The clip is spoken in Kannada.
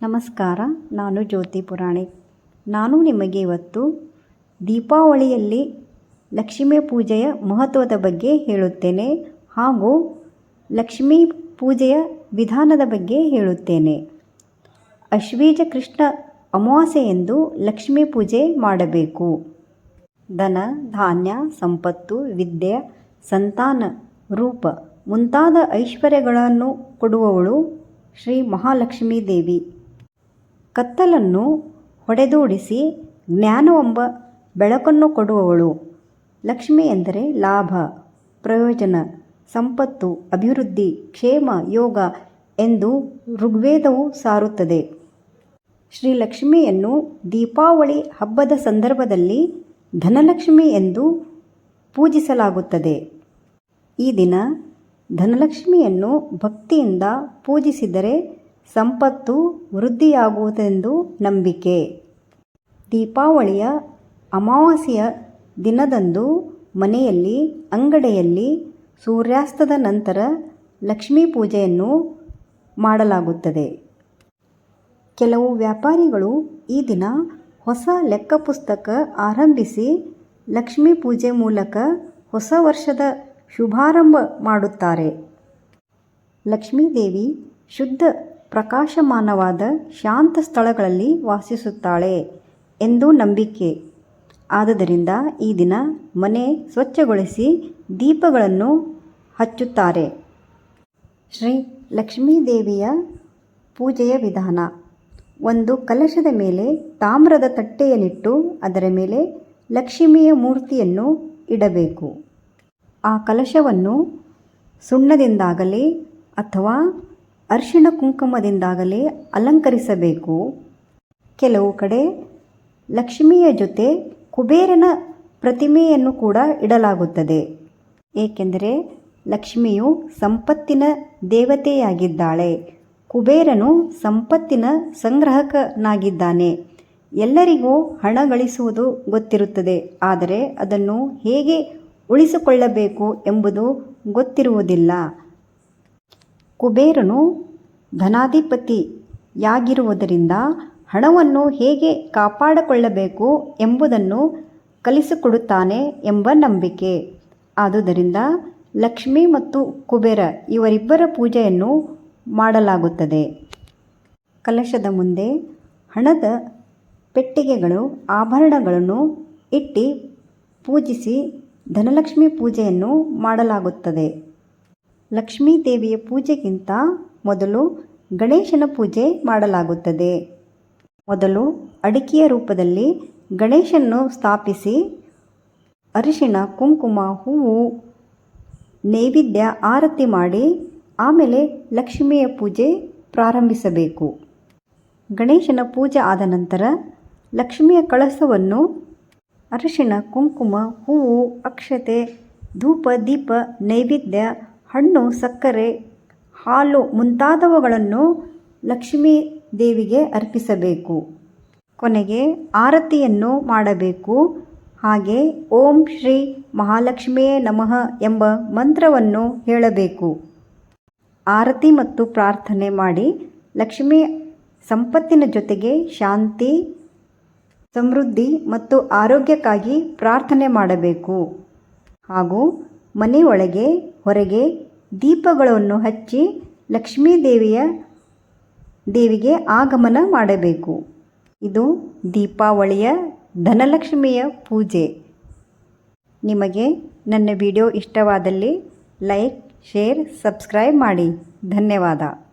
ನಮಸ್ಕಾರ, ನಾನು ಜ್ಯೋತಿ ಪುರಾಣಿಕ್ ನಾನು ನಿಮಗೆ ಇವತ್ತು ದೀಪಾವಳಿಯಲ್ಲಿ ಲಕ್ಷ್ಮೀ ಪೂಜೆಯ ಮಹತ್ವದ ಬಗ್ಗೆ ಹೇಳುತ್ತೇನೆ ಹಾಗೂ ಲಕ್ಷ್ಮೀ ಪೂಜೆಯ ವಿಧಾನದ ಬಗ್ಗೆ ಹೇಳುತ್ತೇನೆ. ಅಶ್ವೀಜ ಕೃಷ್ಣ ಅಮಾವಾಸ್ಯೆಯಂದು ಲಕ್ಷ್ಮೀ ಪೂಜೆ ಮಾಡಬೇಕು. ಧನ, ಧಾನ್ಯ, ಸಂಪತ್ತು, ವಿದ್ಯೆ, ಸಂತಾನ ರೂಪ ಮುಂತಾದ ಐಶ್ವರ್ಯಗಳನ್ನು ಕೊಡುವವಳು ಶ್ರೀ ಮಹಾಲಕ್ಷ್ಮೀ ದೇವಿ. ಕತ್ತಲನ್ನು ಹೊಡೆದೋಡಿಸಿ ಜ್ಞಾನವೆಂಬ ಬೆಳಕನ್ನು ಕೊಡುವವಳು. ಲಕ್ಷ್ಮಿ ಎಂದರೆ ಲಾಭ, ಪ್ರಯೋಜನ, ಸಂಪತ್ತು, ಅಭಿವೃದ್ಧಿ, ಕ್ಷೇಮ, ಯೋಗ ಎಂದು ಋಗ್ವೇದವು ಸಾರುತ್ತದೆ. ಶ್ರೀ ಲಕ್ಷ್ಮಿಯನ್ನು ದೀಪಾವಳಿ ಹಬ್ಬದ ಸಂದರ್ಭದಲ್ಲಿ ಧನಲಕ್ಷ್ಮಿ ಎಂದು ಪೂಜಿಸಲಾಗುತ್ತದೆ. ಈ ದಿನ ಧನಲಕ್ಷ್ಮಿಯನ್ನು ಭಕ್ತಿಯಿಂದ ಪೂಜಿಸಿದರೆ ಸಂಪತ್ತು ವೃದ್ಧಿಯಾಗುವುದೆಂದು ನಂಬಿಕೆ. ದೀಪಾವಳಿಯ ಅಮಾವಾಸ್ಯೆಯ ದಿನದಂದು ಮನೆಯಲ್ಲಿ, ಅಂಗಡಿಯಲ್ಲಿ ಸೂರ್ಯಾಸ್ತದ ನಂತರ ಲಕ್ಷ್ಮೀ ಪೂಜೆಯನ್ನು ಮಾಡಲಾಗುತ್ತದೆ. ಕೆಲವು ವ್ಯಾಪಾರಿಗಳು ಈ ದಿನ ಹೊಸ ಲೆಕ್ಕ ಪುಸ್ತಕ ಆರಂಭಿಸಿ ಲಕ್ಷ್ಮೀ ಪೂಜೆ ಮೂಲಕ ಹೊಸ ವರ್ಷದ ಶುಭಾರಂಭ ಮಾಡುತ್ತಾರೆ. ಲಕ್ಷ್ಮೀದೇವಿ ಶುದ್ಧ ಪ್ರಕಾಶಮಾನವಾದ ಶಾಂತ ಸ್ಥಳಗಳಲ್ಲಿ ವಾಸಿಸುತ್ತಾಳೆ ಎಂದು ನಂಬಿಕೆ. ಆದ್ದರಿಂದ ಈ ದಿನ ಮನೆ ಸ್ವಚ್ಛಗೊಳಿಸಿ ದೀಪಗಳನ್ನು ಹಚ್ಚುತ್ತಾರೆ. ಶ್ರೀ ಲಕ್ಷ್ಮೀದೇವಿಯ ಪೂಜೆಯ ವಿಧಾನ. ಒಂದು ಕಲಶದ ಮೇಲೆ ತಾಮ್ರದ ತಟ್ಟೆಯನ್ನಿಟ್ಟು ಅದರ ಮೇಲೆ ಲಕ್ಷ್ಮಿಯ ಮೂರ್ತಿಯನ್ನು ಇಡಬೇಕು. ಆ ಕಲಶವನ್ನು ಸುಣ್ಣದಿಂದಾಗಲಿ ಅಥವಾ ಅರಿಶಿಣ ಕುಂಕುಮದಿಂದಾಗಲೇ ಅಲಂಕರಿಸಬೇಕು. ಕೆಲವು ಕಡೆ ಲಕ್ಷ್ಮಿಯ ಜೊತೆ ಕುಬೇರನ ಪ್ರತಿಮೆಯನ್ನು ಕೂಡ ಇಡಲಾಗುತ್ತದೆ. ಏಕೆಂದರೆ ಲಕ್ಷ್ಮಿಯು ಸಂಪತ್ತಿನ ದೇವತೆಯಾಗಿದ್ದಾಳೆ. ಕುಬೇರನು ಸಂಪತ್ತಿನ ಸಂಗ್ರಹಕನಾಗಿದ್ದಾನೆ. ಎಲ್ಲರಿಗೂ ಹಣ ಗಳಿಸುವುದು ಗೊತ್ತಿರುತ್ತದೆ. ಆದರೆ ಅದನ್ನು ಹೇಗೆ ಉಳಿಸಿಕೊಳ್ಳಬೇಕು ಎಂಬುದು ಗೊತ್ತಿರುವುದಿಲ್ಲ. ಕುಬೇರನು ಧನಾಧಿಪತಿಯಾಗಿರುವುದರಿಂದ ಹಣವನ್ನು ಹೇಗೆ ಕಾಪಾಡಿಕೊಳ್ಳಬೇಕು ಎಂಬುದನ್ನು ಕಲಿಸಿಕೊಡುತ್ತಾನೆ ಎಂಬ ನಂಬಿಕೆ. ಆದುದರಿಂದ ಲಕ್ಷ್ಮಿ ಮತ್ತು ಕುಬೇರ ಇವರಿಬ್ಬರ ಪೂಜೆಯನ್ನು ಮಾಡಲಾಗುತ್ತದೆ. ಕಲಶದ ಮುಂದೆ ಹಣದ ಪೆಟ್ಟಿಗೆಗಳು, ಆಭರಣಗಳನ್ನು ಇಟ್ಟು ಪೂಜಿಸಿ ಧನಲಕ್ಷ್ಮಿ ಪೂಜೆಯನ್ನು ಮಾಡಲಾಗುತ್ತದೆ. ಲಕ್ಷ್ಮೀ ದೇವಿಯ ಪೂಜೆಗಿಂತ ಮೊದಲು ಗಣೇಶನ ಪೂಜೆ ಮಾಡಲಾಗುತ್ತದೆ. ಮೊದಲು ಅಡಿಕೆಯ ರೂಪದಲ್ಲಿ ಗಣೇಶನ್ನು ಸ್ಥಾಪಿಸಿ ಅರಿಶಿಣ, ಕುಂಕುಮ, ಹೂವು, ನೈವೇದ್ಯ, ಆರತಿ ಮಾಡಿ ಆಮೇಲೆ ಲಕ್ಷ್ಮಿಯ ಪೂಜೆ ಪ್ರಾರಂಭಿಸಬೇಕು. ಗಣೇಶನ ಪೂಜೆ ಆದ ನಂತರ ಲಕ್ಷ್ಮಿಯ ಕಳಸವನ್ನು ಅರಿಶಿಣ, ಕುಂಕುಮ, ಹೂವು, ಅಕ್ಷತೆ, ಧೂಪ, ದೀಪ, ನೈವೇದ್ಯ ಹಣ್ಣು, ಸಕ್ಕರೆ, ಹಾಲು ಮುಂತಾದವುಗಳನ್ನು ಲಕ್ಷ್ಮೀ ದೇವಿಗೆ ಅರ್ಪಿಸಬೇಕು. ಕೊನೆಗೆ ಆರತಿಯನ್ನು ಮಾಡಬೇಕು. ಹಾಗೆ ಓಂ ಶ್ರೀ ಮಹಾಲಕ್ಷ್ಮಿಯೇ ನಮಃ ಎಂಬ ಮಂತ್ರವನ್ನು ಹೇಳಬೇಕು. ಆರತಿ ಮತ್ತು ಪ್ರಾರ್ಥನೆ ಮಾಡಿ ಲಕ್ಷ್ಮಿ ಸಂಪತ್ತಿನ ಜೊತೆಗೆ ಶಾಂತಿ, ಸಮೃದ್ಧಿ ಮತ್ತು ಆರೋಗ್ಯಕ್ಕಾಗಿ ಪ್ರಾರ್ಥನೆ ಮಾಡಬೇಕು. ಹಾಗೂ ಮನೆಯೊಳಗೆ, ಹೊರಗೆ ದೀಪಗಳನ್ನು ಹಚ್ಚಿ ಲಕ್ಷ್ಮೀ ದೇವಿಯ ದೇವಿಗೆ ಆಗಮನ ಮಾಡಬೇಕು. ಇದು ದೀಪಾವಳಿಯ ಧನಲಕ್ಷ್ಮಿಯ ಪೂಜೆ. ನಿಮಗೆ ನನ್ನ ವಿಡಿಯೋ ಇಷ್ಟವಾದಲ್ಲಿ ಲೈಕ್, ಶೇರ್, ಸಬ್ಸ್ಕ್ರೈಬ್ ಮಾಡಿ. ಧನ್ಯವಾದ.